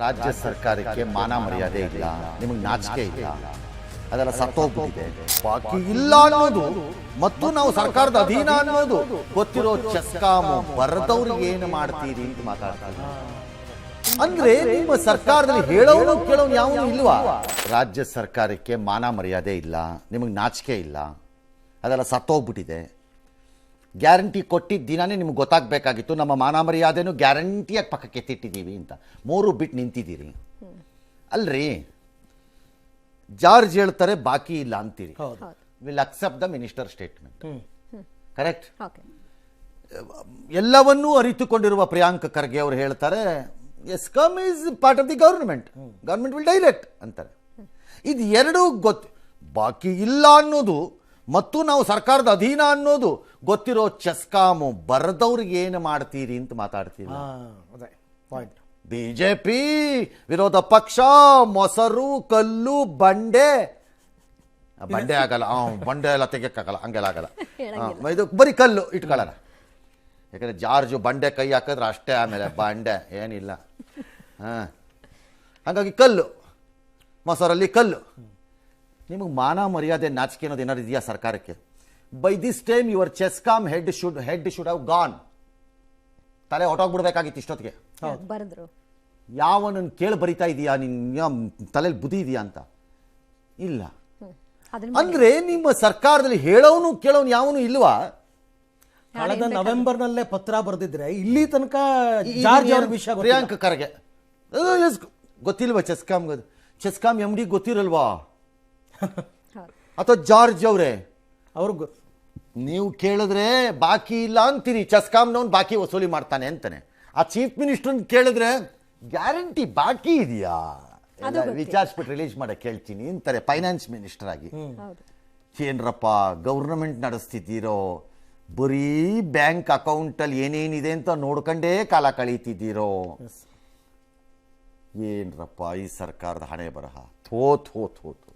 ರಾಜ್ಯ ಸರ್ಕಾರಕ್ಕೆ ಮಾನ ಮರ್ಯಾದೆ ಇಲ್ಲ, ನಿಮಗೆ ನಾಚಿಕೆ ಇಲ್ಲ. ಅದೆಲ್ಲ ಸತ್ತೋಗ್ಬಿಟ್ಟಿದೆ. ಬಾಕಿ ಇಲ್ಲ ಅನ್ನೋದು ಮತ್ತು ನಾವು ಸರ್ಕಾರದ ಅಧೀನ ಅನ್ನೋದು. ಗೊತ್ತಿರೋ ಚೆಸ್ಕಾಮು ಬರದವ್ರಿಗೆ ಏನು ಮಾಡ್ತೀರಿ ಅಂತ ಮಾತಾಡ್ತಾರೆ. ಅಂದ್ರೆ ನಿಮ್ಮ ಸರ್ಕಾರದಲ್ಲಿ ಹೇಳೋನು ಕೇಳೋನು ಯಾವನು ಇಲ್ವಾ? ರಾಜ್ಯ ಸರ್ಕಾರಕ್ಕೆ ಮಾನ ಮರ್ಯಾದೆ ಇಲ್ಲ, ನಿಮಗೆ ನಾಚಿಕೆ ಇಲ್ಲ. ಅದೆಲ್ಲ ಸತ್ತೋಗ್ಬಿಟ್ಟಿದೆ. ಗ್ಯಾರಂಟಿ ಕೊಟ್ಟಿದ್ದ ದಿನಾನೇ ನಿಮ್ಗೆ ಗೊತ್ತಾಗಬೇಕಾಗಿತ್ತು. ನಮ್ಮ ಮಾನಮರ್ಯಾದೆನೂ ಗ್ಯಾರಂಟಿಯಾಗಿ ಪಕ್ಕಕ್ಕೆ ಎತ್ತಿಟ್ಟಿದ್ದೀವಿ ಅಂತ. ಮೂರು ಬಿಟ್ಟು ನಿಂತಿದ್ದೀರಿ. ಅಲ್ರಿ? ಜಾರ್ಜ್ ಹೇಳ್ತಾರೆ ಬಾಕಿ ಇಲ್ಲ ಅಂತೀರಿ. ಹೌದು. Will accept the minister statement. Correct? Okay. ಎಲ್ಲವನ್ನೂ ಅರಿತುಕೊಂಡಿರುವ ಪ್ರಿಯಾಂಕ್ ಖರ್ಗೆ ಅವರು ಹೇಳ್ತಾರೆ ESCOM is part of the government government will direct ಅಂತಾರೆ. ಇದು ಎರಡೂ ಗೊತ್ತು. ಬಾಕಿ ಇಲ್ಲ ಅನ್ನೋದು ಮತ್ತು ನಾವು ಸರ್ಕಾರದ ಅಧೀನ ಅನ್ನೋದು ಗೊತ್ತಿರೋ ಚೆಸ್ಕಾಮು ಬರದವ್ರಿಗೆ ಏನು ಮಾಡ್ತೀರಿ ಅಂತ ಮಾತಾಡ್ತೀವಿ ಬಿ ಜೆ ಪಿ ಬಿಜೆಪಿ ವಿರೋಧ ಪಕ್ಷ ಮೊಸರು ಕಲ್ಲು ಬಂಡೆ. ಆ, ಬಂಡೆ ಆಗಲ್ಲ. ಆ, ಬಂಡೆ ಎಲ್ಲ ತೆಗಿಯಕ್ಕಾಗಲ್ಲ ಹಂಗೆಲ್ಲ ಆಗಲ್ಲ. ಇದು ಬರೀ ಕಲ್ಲು ಇಟ್ಕೊಳ್ಳೋಣ ಯಾಕಂದ್ರೆ ಜಾರ್ಜು ಬಂಡೆ ಕೈ ಹಾಕಿದ್ರೆ ಅಷ್ಟೇ ಆಮೇಲೆ ಬಂಡೆ ಏನಿಲ್ಲ. ಹಾಂ. ಹಾಗಾಗಿ ಕಲ್ಲು ಮೊಸರಲ್ಲಿ ಕಲ್ಲು. ನಿಮಗೆ ಮಾನ ಮರ್ಯಾದೆ ನಾಚಿಕೆ ಅನ್ನೋದು ಏನಾದ್ರು ಇದೆಯಾ ಸರ್ಕಾರಕ್ಕೆ? By this time your CHESCOM head should head should have gone ತಲೆ ಹೊಟ್ಟೋಗ್ಬಿಡ್ಬೇಕಾಗಿತ್ತು ಇಷ್ಟೊತ್ತಿಗೆ. ಬರೆದ್ರು? ಯಾವನನ್ನು ಕೇಳಿ ಬರಿತಾ ಇದೀಯಾ? ನಿನ್ನ ತಲೆಯಲ್ಲಿ ಬುದ್ಧಿ ಇದೆಯಾ ಅಂತ? ಇಲ್ಲ. ಅಂದ್ರೆ ನಿಮ್ಮ ಸರ್ಕಾರದಲ್ಲಿ ಹೇಳೋನು ಕೇಳೋನು ಯಾವನು ಇಲ್ವಾ? ಕಳೆದ ನವೆಂಬರ್ ನಲ್ಲೇ ಪತ್ರ ಬರೆದಿದ್ರೆ ಇಲ್ಲಿ ತನಕ ಜಾರ್ಜ್ ಅವ್ರ ವಿಷಯ ಪ್ರಿಯಾಂಕ ಕರೆಗೆ ಖರ್ಗೆ ಗೊತ್ತಿಲ್ವಾ ಚೆಸ್ಕಾಮ್ ಚೆಸ್ಕಾಮ್ ಎಂ ಡಿ ಗೊತ್ತಿರಲ್ವಾ? ಅಥವಾ ಜಾರ್ಜ್ ಅವರೇ? ಅವ್ರಿಗೆ ನೀವು ಕೇಳಿದ್ರೆ ಬಾಕಿ ಇಲ್ಲ ಅಂತೀರಿ ಚಸ್ಕಾಮ್ನವ್ನು ಬಾಕಿ ವಸೂಲಿ ಮಾಡ್ತಾನೆ ಅಂತಾನೆ. ಆ ಚೀಫ್ ಮಿನಿಸ್ಟರ್ ಕೇಳಿದ್ರೆ ಗ್ಯಾರಂಟಿ ಬಾಕಿ ಇದೆಯಾ? ವಿಚಾರಿಸ್ಬಿಟ್ಟು ರಿಲೀಸ್ ಮಾಡಕ್ಕೆ ಕೇಳ್ತೀನಿ ಅಂತಾರೆ ಫೈನಾನ್ಸ್ ಮಿನಿಸ್ಟರ್ ಆಗಿ. ಹೌದು. ಏನ್ರಪ್ಪ ಗೌರ್ನಮೆಂಟ್ ನಡೆಸ್ತಿದ್ದೀರೋ? ಬರೀ ಬ್ಯಾಂಕ್ ಅಕೌಂಟಲ್ಲಿ ಏನೇನಿದೆ ಅಂತ ನೋಡ್ಕೊಂಡೇ ಕಾಲ ಕಳೀತಿದ್ದೀರೋ? ಏನ್ರಪ್ಪ ಈ ಸರ್ಕಾರದ ಹಣೆ ಬರಹ ಥೋ ಥೋ ಥೋ ಥೋ.